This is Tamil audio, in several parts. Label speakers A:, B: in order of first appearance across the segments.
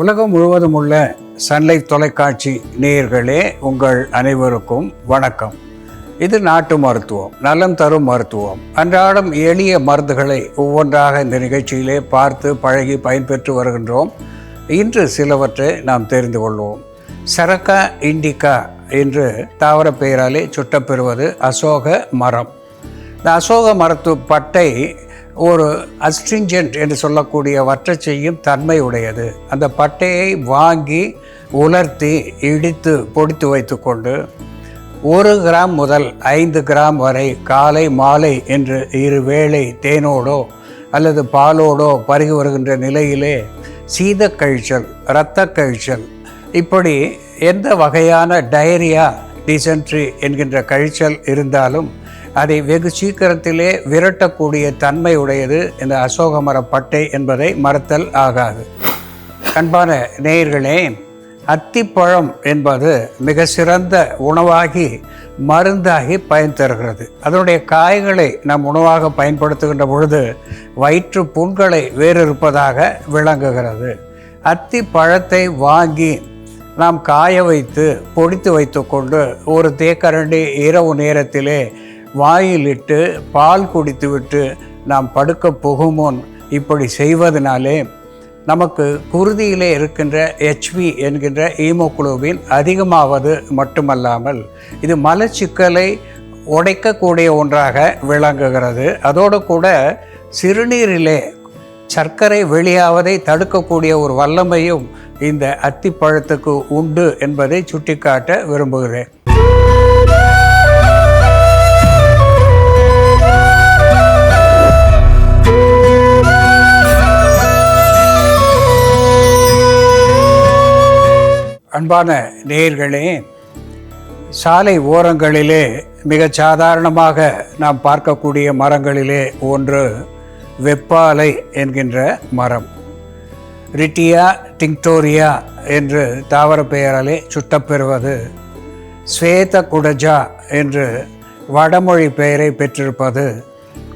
A: உலகம் முழுவதும் உள்ள சன்லைட் தொலைக்காட்சி நேயர்களே உங்கள் அனைவருக்கும் வணக்கம். இது நாட்டு மருத்துவம் நலம் தரும் மருத்துவம். அன்றாடம் எளிய மருந்துகளை ஒவ்வொன்றாக இந்த நிகழ்ச்சியிலே பார்த்து பழகி பயன்பெற்று வருகின்றோம். இன்று சிலவற்றை நாம் தெரிந்து கொள்வோம். சரக்கா இண்டிகா என்று தாவர பெயராலே சுட்டப்பெறுவது அசோக மரம். இந்த அசோக மரத்து பட்டை ஒரு அஸ்ட்ரிஞ்சன்ட் என்று சொல்லக்கூடிய வற்ற செய்யும் தன்மை உடையது அந்த பட்டையை வாங்கி உலர்த்தி இடித்து பொடித்து வைத்துக்கொண்டு ஒரு கிராம் முதல் ஐந்து கிராம் வரை காலை மாலை என்று இரு வேளை தேனோடோ அல்லது பாலோடோ பருகி வருகின்ற நிலையிலே சீத கழிச்சல் இரத்த கழிச்சல் இப்படி எந்த வகையான டயரியா டிசென்ட்ரி என்கின்ற கழிச்சல் இருந்தாலும் அதை வெகு சீக்கிரத்திலே விரட்டக்கூடிய தன்மை உடையது இந்த அசோக மர பட்டை என்பதை மறுத்தல் ஆகாது. அன்பான நேயர்களே அத்திப்பழம் என்பது மிக சிறந்த உணவாகி மருந்தாகி பயன் தருகிறது. அதனுடைய காய்களை நாம் உணவாக பயன்படுத்துகின்ற பொழுது வயிற்று புண்களை வேறிருப்பதாக விளங்குகிறது. அத்தி பழத்தை வாங்கி நாம் காய வைத்து பொடித்து வைத்துக்கொண்டு ஒரு தேக்கரண்டி இரவு நேரத்திலே வாயிலிட்டு பால் குடித்துவிட்டு நாம் படுக்க போகுமோன் இப்படி செய்வதனாலே நமக்கு குருதியிலே இருக்கின்ற ஹெச்வி என்கின்ற ஈமோக்ளோபின் அதிகமாவது மட்டுமல்லாமல் இது மலச்சிக்கலை உடைக்கக்கூடிய ஒன்றாக விளங்குகிறது. அதோடு கூட சிறுநீரிலே சர்க்கரை வெளியாவதை தடுக்கக்கூடிய ஒரு வல்லமையும் இந்த அத்திப்பழத்துக்கு உண்டு என்பதை சுட்டிக்காட்ட விரும்புகிறேன். அன்பான நேயர்களே சாலை ஓரங்களிலே மிக சாதாரணமாக நாம் பார்க்கக்கூடிய மரங்களிலே ஒன்று வெப்பாலை என்கின்ற மரம். ரிட்டியா டிங்டோரியா என்று தாவர பெயராலே சுட்டப்பெறுவது ஸ்வேத குடஜா என்று வடமொழி பெயரை பெற்றிருப்பது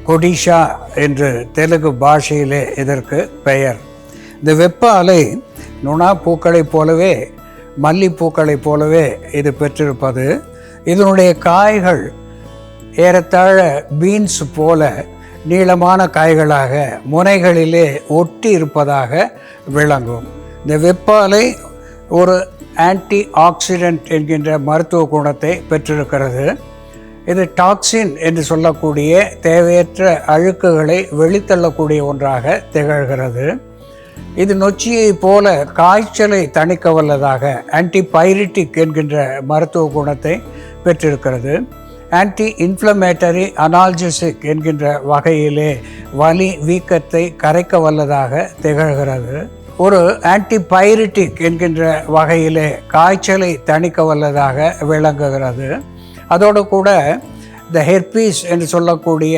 A: கொடிஷா என்று தெலுங்கு பாஷையிலே இதற்கு பெயர். இந்த வெப்ப அலை நுணா பூக்களைப் போலவே மல்லிப்பூக்களைப் போலவே இது பெற்றிருப்பது. இதனுடைய காய்கள் ஏறத்தாழ பீன்ஸ் போல நீளமான காய்களாக முனைகளிலே ஒட்டி இருப்பதாக விளங்கும். இந்த வெப்பாலை ஒரு ஆன்டி ஆக்சிடென்ட் என்கின்ற மருத்துவ குணத்தை பெற்றிருக்கிறது. இது டாக்ஸின் என்று சொல்லக்கூடிய தேவையற்ற அழுக்குகளை வெளித்தள்ளக்கூடிய ஒன்றாக திகழ்கிறது. இது நொச்சியை போல காய்ச்சலை தணிக்க வல்லதாக ஆன்டிபைரிட்டிக் என்கின்ற மருத்துவ குணத்தை பெற்றிருக்கிறது. ஆன்டி இன்ஃப்ளமேட்டரி அனால்ஜிசிக் என்கின்ற வகையிலே வலி வீக்கத்தை கரைக்க வல்லதாக திகழ்கிறது. ஒரு ஆன்டிபைரிட்டிக் என்கின்ற வகையிலே காய்ச்சலை தணிக்க வல்லதாக விளங்குகிறது. அதோடு கூட இந்த ஹெர்பீஸ் என்று சொல்லக்கூடிய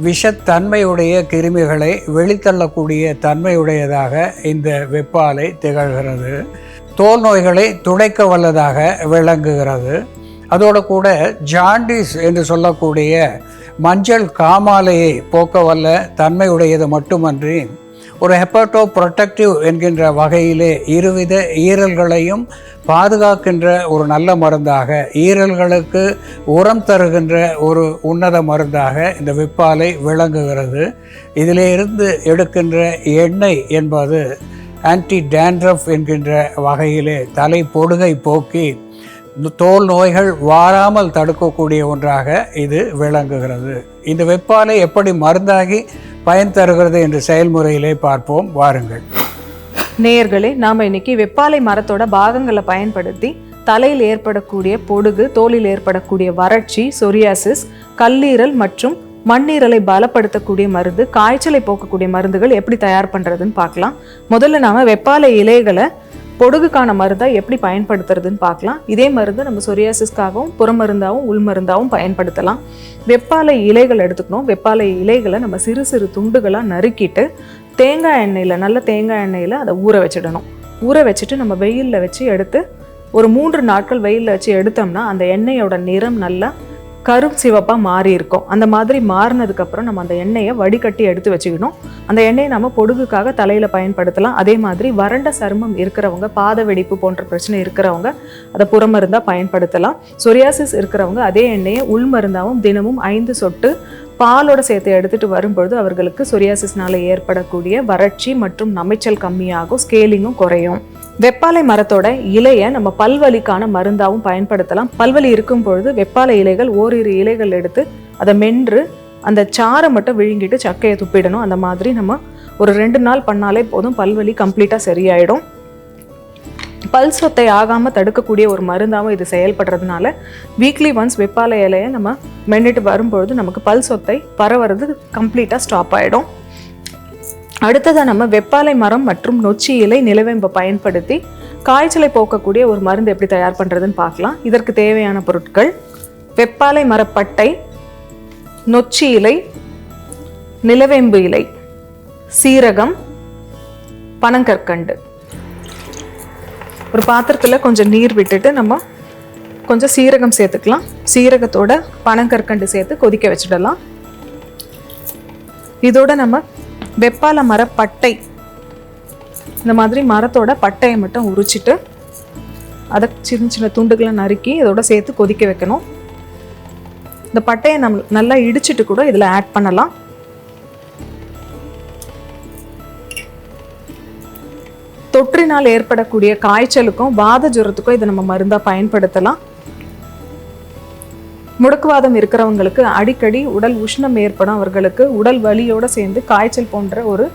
A: விஷத்தன்மையுடைய கிருமிகளை வெளித்தள்ளக்கூடிய தன்மையுடையதாக இந்த வெப்பாலை திகழ்கிறது. தோல் நோய்களை துடைக்க வல்லதாக விளங்குகிறது. அதோடு கூட ஜாண்டிஸ் என்று சொல்லக்கூடிய மஞ்சள் காமாலையை போக்க வல்ல தன்மையுடையது மட்டுமன்றி ஒரு ஹெப்பாட்டோ ப்ரொட்டக்டிவ் என்கின்ற வகையிலே இருவித ஈரல்களையும் பாதுகாக்கின்ற ஒரு நல்ல மருந்தாக ஈரல்களுக்கு உரம் தருகின்ற ஒரு உன்னத மருந்தாக இந்த விப்பாலை விளங்குகிறது. இதிலே இருந்து எடுக்கின்ற எண்ணெய் என்பது ஆன்டி டேண்ட்ரஃப் என்கின்ற வகையிலே தலை பொடுகை போக்கி தோல் நோய்கள் வாராமல் தடுக்கக்கூடிய ஒன்றாக இது விளங்குகிறது. இந்த வெப்பாலை எப்படி மருந்தாகி பயன் தருகிறது என்ற செயல்முறையிலே பார்ப்போம். வாருங்கள்.
B: நேயர்களே நாம் இன்னைக்கு வெப்பாலை மரத்தோட பாகங்களை பயன்படுத்தி தலையில் ஏற்படக்கூடிய பொடுகு தோலில் ஏற்படக்கூடிய வறட்சி சொரியாசிஸ் கல்லீரல் மற்றும் மண்ணீரலை பலப்படுத்தக்கூடிய மருந்து காய்ச்சலை போக்கக்கூடிய மருந்துகள் எப்படி தயார் பண்ணுறதுன்னு பார்க்கலாம். முதல்ல நாம் வெப்பாலை இலைகளை பொடுகுக்கான மருந்தை எப்படி பயன்படுத்துறதுன்னு பார்க்கலாம். இதே மருந்து நம்ம சொரியாசிஸ்க்காகவும் புறமருந்தாகவும் உள் மருந்தாகவும் பயன்படுத்தலாம். வெப்பாலை இலைகள் எடுத்துக்கணும். வெப்பாலை இலைகளை நம்ம சிறு சிறு துண்டுகளாக நறுக்கிட்டு தேங்காய் எண்ணெயில் நல்ல தேங்காய் எண்ணெயில் அதை ஊற வச்சிடணும். ஊற வச்சுட்டு நம்ம வெயிலில் வச்சு எடுத்து ஒரு மூன்று நாட்கள் வெயிலில் வச்சு எடுத்தோம்னா அந்த எண்ணெயோட நிறம் நல்லா கரும் சிவப்பாக மாறி இருக்கும். அந்த மாதிரி மாறினதுக்கப்புறம் நம்ம அந்த எண்ணெயை வடிகட்டி எடுத்து வச்சுக்கணும். அந்த எண்ணெயை நம்ம பொடுகுக்காக தலையில் பயன்படுத்தலாம். அதே மாதிரி வறண்ட சருமம் இருக்கிறவங்க பாத வெடிப்பு போன்ற பிரச்சனை இருக்கிறவங்க அதை புறமருந்தாக பயன்படுத்தலாம். சொரியாசிஸ் இருக்கிறவங்க அதே எண்ணெயை உள்மருந்தாகவும் தினமும் ஐந்து சொட்டு பாலோட சேர்த்து எடுத்துட்டு வரும்பொழுது அவர்களுக்கு சொரியாசிஸ்னால ஏற்படக்கூடிய வறட்சி மற்றும் நமைச்சல் கம்மியாகும் ஸ்கேலிங்கும் குறையும். வெப்பாலை மரத்தோட இலையை நம்ம பல்வலிக்கான மருந்தாகவும் பயன்படுத்தலாம். பல்வலி இருக்கும் பொழுது வெப்பாலை இலைகள் ஓரிரு இலைகள் எடுத்து அதை மென்று அந்த சாறை மட்டும் விழுங்கிட்டு சக்கையை துப்பிடணும். அந்த மாதிரி நம்ம ஒரு ரெண்டு நாள் பண்ணாலே போதும் பல்வலி கம்ப்ளீட்டாக சரியாயிடும். பல் சொத்தை ஆகாமல் தடுக்கக்கூடிய ஒரு மருந்தாகவும் இது செயல்படுறதுனால வீக்லி ஒன்ஸ் வெப்பாலை இலையை நம்ம மென்னுட்டு வரும்பொழுது நமக்கு பல் சொத்தை பரவுறது கம்ப்ளீட்டாக ஸ்டாப் ஆகிடும் அடுத்ததாக நம்ம வெப்பாலை மரம் மற்றும் நொச்சி இலை நிலவேம்பை பயன்படுத்தி காய்ச்சலை போக்கக்கூடிய ஒரு மருந்து எப்படி தயார் பண்ணுறதுன்னு பார்க்கலாம். இதற்கு தேவையான பொருட்கள் வெப்பாலை மரப்பட்டை நொச்சி இலை நிலவேம்பு இலை சீரகம் பனங்கற்கண்டு. ஒரு பாத்திரத்தில் கொஞ்சம் நீர் விட்டுட்டு நம்ம கொஞ்சம் சீரகம் சேர்த்துக்கலாம். சீரகத்தோட பனங்கற்கண்டு சேர்த்து கொதிக்க வச்சிடலாம். இதோட நம்ம வெப்பால மர பட்டை இந்த மாதிரி மரத்தோட பட்டையை மட்டும் உரிச்சிட்டு அதை சின்ன சின்ன துண்டுகளை நறுக்கி இதோட சேர்த்து கொதிக்க வைக்கணும். இந்த பட்டையை நம்ம நல்லா இடிச்சிட்டு கூட இதில் ஆட் பண்ணலாம். தொற்றினால் ஏற்படக்கூடிய காய்ச்சலுக்கும் வாத ஜுரத்துக்கும் இதை நம்ம மருந்தாக பயன்படுத்தலாம். முடக்குவாதம் இருக்கிறவங்களுக்கு அடிக்கடி உடல் உஷ்ணம் ஏற்படும். அவர்களுக்கு உடல் வலியோடு சேர்ந்து காய்ச்சல் போன்ற ஒரு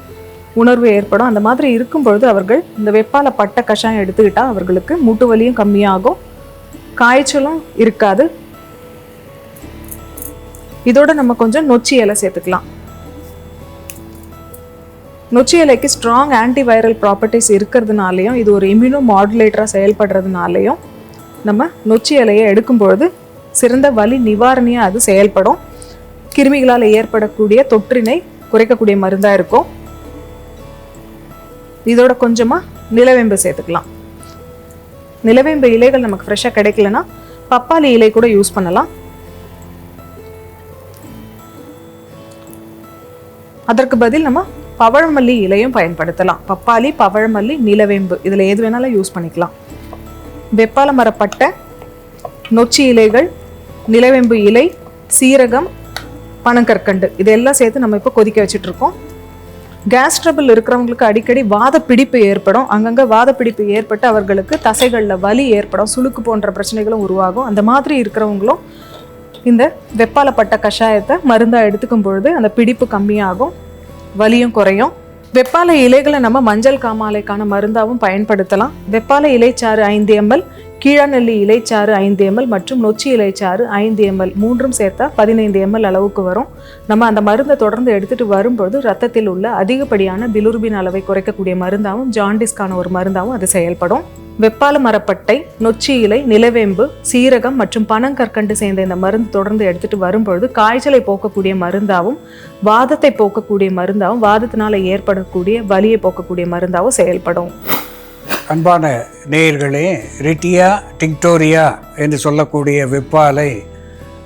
B: உணர்வு ஏற்படும். அந்த மாதிரி இருக்கும் பொழுது அவர்கள் இந்த வெப்பால பட்டை கஷாயம் எடுத்துக்கிட்டால் அவர்களுக்கு மூட்டு வலியும் கம்மியாகும். காய்ச்சலும் இருக்காது. இதோட நம்ம கொஞ்சம் நொச்சி இலை சேர்த்துக்கலாம். நொச்சி இலைக்கு ஸ்ட்ராங் ஆன்டிவைரல் ப்ராப்பர்ட்டிஸ் இருக்கிறதுனாலையும் இது ஒரு இம்யூனோ மாடுலேட்டராக செயல்படுறதுனாலையும் நம்ம நொச்சி இலையை எடுக்கும்பொழுது சிறந்த வலி நிவாரணியாக அது செயல்படும். கிருமிகளால் ஏற்படக்கூடிய தொற்றினை குறைக்கக்கூடிய மருந்தாக இருக்கும். இதோட கொஞ்சமாக நிலவேம்பு சேர்த்துக்கலாம். நிலவேம்பு இலைகள் நமக்கு ஃப்ரெஷ்ஷாக கிடைக்கலனா பப்பாளி இலை கூட யூஸ் பண்ணலாம். அதற்கு பதில் நம்ம பவழமல்லி இலையும் பயன்படுத்தலாம். பப்பாளி பவழமல்லி நிலவேம்பு. இதில் எது வேணாலும் யூஸ் பண்ணிக்கலாம். வெப்பால மரப்பட்டை நொச்சி இலைகள் நிலவேம்பு இலை சீரகம் பனங்கற்கண்டு. இதெல்லாம் சேர்த்து நம்ம இப்போ கொதிக்க வச்சுட்ருக்கோம் கேஸ் ட்ரபிள் இருக்கிறவங்களுக்கு அடிக்கடி வாத பிடிப்பு ஏற்படும். அங்கங்கே வாத பிடிப்பு ஏற்பட்டு அவர்களுக்கு தசைகளில் வலி ஏற்படும். சுளுக்கு போன்ற பிரச்சனைகளும் உருவாகும். அந்த மாதிரி இருக்கிறவங்களும் இந்த வெப்பாலப்பட்ட கஷாயத்தை மருந்தாக எடுத்துக்கும் பொழுது அந்த பிடிப்பு கம்மியாகும். வலியும் குறையும். வெப்பால இலைகளை நம்ம மஞ்சள் காமாலைக்கான மருந்தாகவும் பயன்படுத்தலாம். வெப்பால இலைச்சாறு ஐந்து எம்எல் கீழநெல்லி இலைச்சாறு ஐந்து எம்எல் மற்றும் நொச்சி இலைச்சாறு ஐந்து எம்எல் மூன்றும் சேர்த்தா பதினைந்து எம்எல் அளவுக்கு வரும். நம்ம அந்த மருந்தை தொடர்ந்து எடுத்துட்டு வரும்பொழுது ரத்தத்தில் உள்ள அதிகப்படியான பிலுருபின் அளவை குறைக்கக்கூடிய மருந்தாகவும் ஜாண்டிஸ்க்கான ஒரு மருந்தாகவும் அது செயல்படும். வெப்பால மரப்பட்டை நொச்சி இலை நிலவேம்பு சீரகம் மற்றும் பனங்கற்கண்டு சேர்ந்த இந்த மருந்து தொடர்ந்து எடுத்துட்டு வரும்பொழுது காய்ச்சலை போக்கக்கூடிய மருந்தாகவும் வாதத்தை போக்கக்கூடிய மருந்தாகவும் வாதத்தினால் ஏற்படக்கூடிய வலியை போக்கக்கூடிய மருந்தாகவும் செயல்படும்.
A: அன்பான நேயர்களே ரிட்டியா டிக்டோரியா என்று சொல்லக்கூடிய வெப்பாலை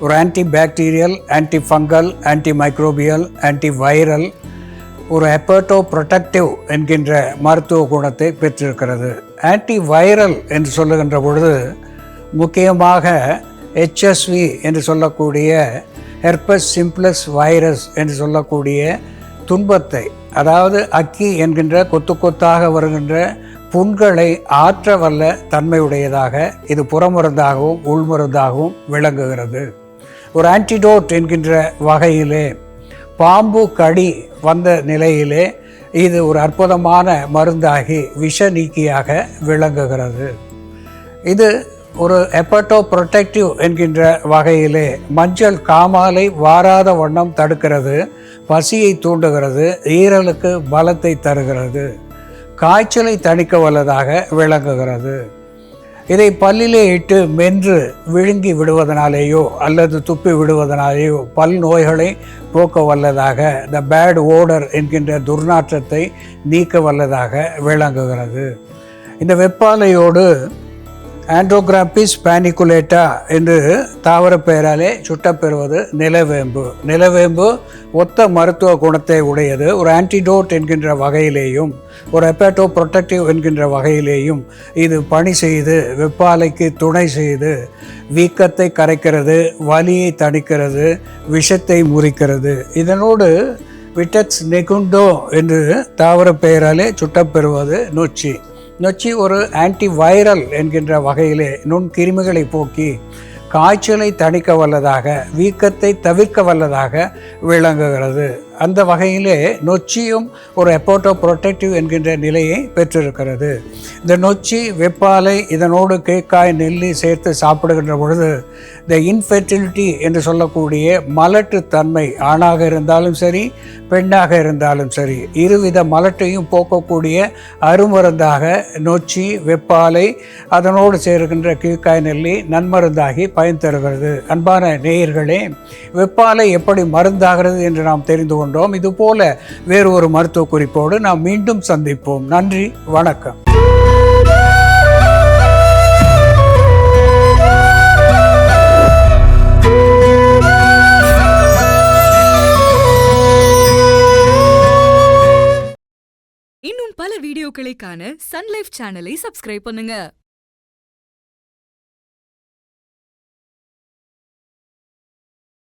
A: ஒரு anti bacterial anti fungal anti microbial anti viral ஒரு ஹெப்பர்டோ ப்ரொடக்டிவ் என்கின்ற மருத்துவ குணத்தை பெற்றிருக்கிறது. ஆன்டி வைரல் என்று சொல்லுகின்ற பொழுது முக்கியமாக ஹெச்எஸ்வி என்று சொல்லக்கூடிய ஹெர்பஸ் சிம்ப்ளஸ் வைரஸ் என்று சொல்லக்கூடிய துன்பத்தை அதாவது அக்கி என்கின்ற கொத்து கொத்தாக வருகின்ற புண்களை ஆற்ற வல்ல தன்மையுடையதாக இது புறமருந்தாகவும் உள்மருந்தாகவும் விளங்குகிறது. ஒரு ஆன்டிடோட் என்கின்ற வகையிலே பாம்பு கடி வந்த நிலையிலே இது ஒரு அற்புதமான மருந்தாகி விஷ நீக்கியாக விளங்குகிறது. இது ஒரு எப்பட்டோ ப்ரொடெக்டிவ் என்கின்ற வகையிலே மஞ்சள் காமாலை வாராத வண்ணம் தடுக்கிறது பசியை தூண்டுகிறது ஈரலுக்கு பலத்தை தருகிறது காய்ச்சலை தணிக்க வல்லதாக விளங்குகிறது. இதை பல்லிலே இட்டு மென்று விழுங்கி விடுவதனாலேயோ அல்லது துப்பி விடுவதனாலேயோ பல் நோய்களை போக்க வல்லதாக த பேட் ஓடர் என்கின்ற துர்நாற்றத்தை நீக்க வல்லதாக விளங்குகிறது. இந்த வெப்பாலையோடு ஆண்ட்ரோகிராபிஸ் பேனிகுலேட்டா என்று தாவர பெயராலே சுட்டப்பெறுவது நிலவேம்பு. நிலவேம்பு ஒத்த மருத்துவ குணத்தை உடையது. ஒரு ஆன்டிடோட் என்கின்ற வகையிலேயும் ஒரு ஹெப்பாட்டோ ப்ரொட்டக்டிவ் என்கின்ற வகையிலேயும் இது பணி செய்து வெப்பாலைக்கு துணை செய்து வீக்கத்தை கரைக்கிறது வலியை தணிக்கிறது விஷத்தை முறிக்கிறது. இதனோடு விட்டக்ஸ் நெகுண்டோ என்று தாவர பெயராலே சுட்டப்பெறுவது நொச்சி. நொச்சி ஒரு ஆன்டி வைரல் என்கின்ற வகையிலே நுண்கிருமிகளை போக்கி காய்ச்சலை தணிக்க வல்லதாக வீக்கத்தை தவிர்க்க வல்லதாக விளங்குகிறது. அந்த வகையிலே நொச்சியும் ஒரு எப்போட்டோ ப்ரொடெக்டிவ் என்கின்ற நிலையை பெற்றிருக்கிறது. இந்த நொச்சி வெப்பாலை இதனோடு கேக்காய் நெல்லி சேர்த்து சாப்பிடுகின்ற பொழுது இந்த இன்ஃபெர்டிலிட்டி என்று சொல்லக்கூடிய மலட்டுத்தன்மை ஆணாக இருந்தாலும் சரி பெண்ணாக இருந்தாலும் சரி இருவித மலட்டையும் போக்கக்கூடிய அருமருந்தாக நொச்சி வெப்பாலை அதனோடு சேருகின்ற கீழ்காய் நெல்லி நன்மருந்தாகி பயன் தருகிறது. அன்பான நேயர்களே வெப்பாலை எப்படி மருந்தாகிறது என்று நாம் தெரிந்து கொண்டோம். இதுபோல வேறு ஒரு மருத்துவ குறிப்போடு நாம் மீண்டும் சந்திப்போம். நன்றி வணக்கம்.
C: இன்னும் பல வீடியோக்களை காண சன்லைஃப் சேனலை சப்ஸ்கிரைப் பண்ணுங்க.